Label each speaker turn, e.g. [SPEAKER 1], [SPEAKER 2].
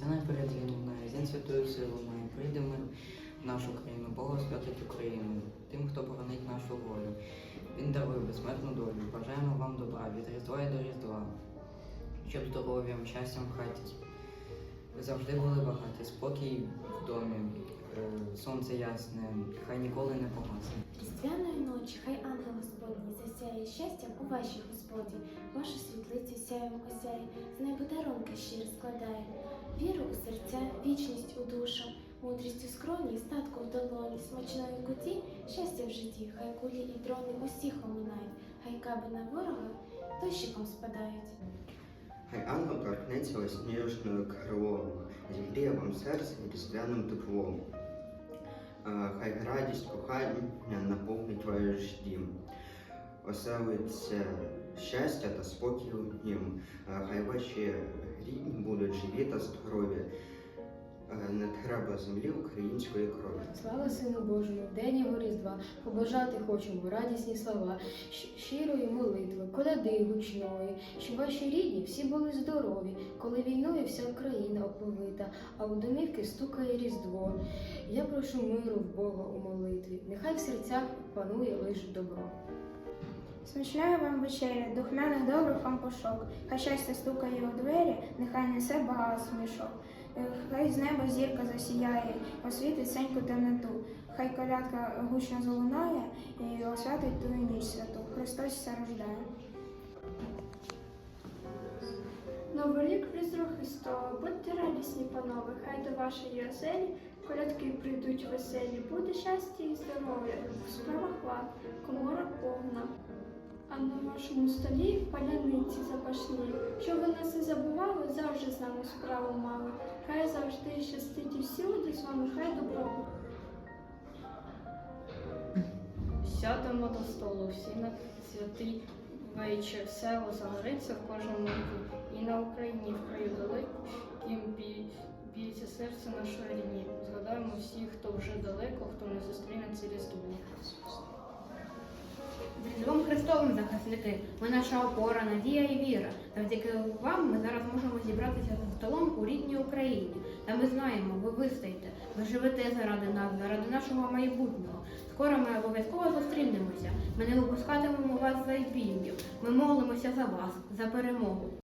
[SPEAKER 1] Стіна перед війною, зін святою силу має, прийде мир в нашу країну, Бога святить Україну, тим, хто боронить нашу волю. Він дарує безсмертну долю. Бажаємо вам добра від Різдва і до Різдва, щоб здоров'ям, щастям в хаті. Ви завжди були багаті, спокій в домі, е, сонце ясне, хай ніколи не погасне.
[SPEAKER 2] Різдвяної ночі, хай ангел Господній засяє щастям у вашій господі, вашу світлицю сяєм осяє, з неба дарунки щирі складає, вічність у душу, мудрість у скроні, статку в долоні, смачної куті, щастя в житті, хай кулі і дрони усіх оминають, хай каби на ворога дощиком спадають.
[SPEAKER 3] Хай ангел торкнеться ось крилом, зігріє вам серце різдвяним теплом. Хай радість кохання наповнить ваш дім. Оселиться щастя та спокій у нім. Хай ваші рідні будуть живі та здорові. Е, Не землі української крові.
[SPEAKER 4] Слава Сину Божому, день його Різдва, побажати хочемо радісні слова, щирої молитви, коляди гучної, щоб ваші рідні всі були здорові, коли війною вся Україна оповита, а у домівки стукає Різдво. Я прошу миру в Бога у молитві, нехай в серцях панує лише добро.
[SPEAKER 5] Смачної вам вечеря, духмяних добрих вам пошок. Хай щастя стукає у двері, нехай несе багато смішок. Е, Хай з неба зірка засіяє, освітить сеньку темноту. Хай колядка гучно залунає і освятить ту ніч святу. Христос ся рождає.
[SPEAKER 6] Новий рік Різдво Христове, будьте радісні, панове, хай до вашої оселі колядки прийдуть веселі, буде щастя і здоров'я, в справах лад, комора повна. А на вашому столі паляниці запашні, щоб ви нас не забували, завжди з нами справу мали. Хай завжди щастить і всюди з вами, хай добро.
[SPEAKER 4] Сядемо до столу, всі на святий вечір, село загориться в кожному віку, і на Україні в краю далеким бій, б'ється серце нашої рідні. Згадаємо всіх, хто вже далеко, хто не зустріне це різдво.
[SPEAKER 7] Христовим захисники, ви наша опора, надія і віра. Завдяки вам ми зараз можемо зібратися за столом у рідній Україні. Та ми знаємо, ви вистоїте, ви живете заради нас, заради нашого майбутнього. Скоро ми обов'язково зустрінемося. Ми не випускатимемо вас за епідемію. Ми молимося за вас, за перемогу.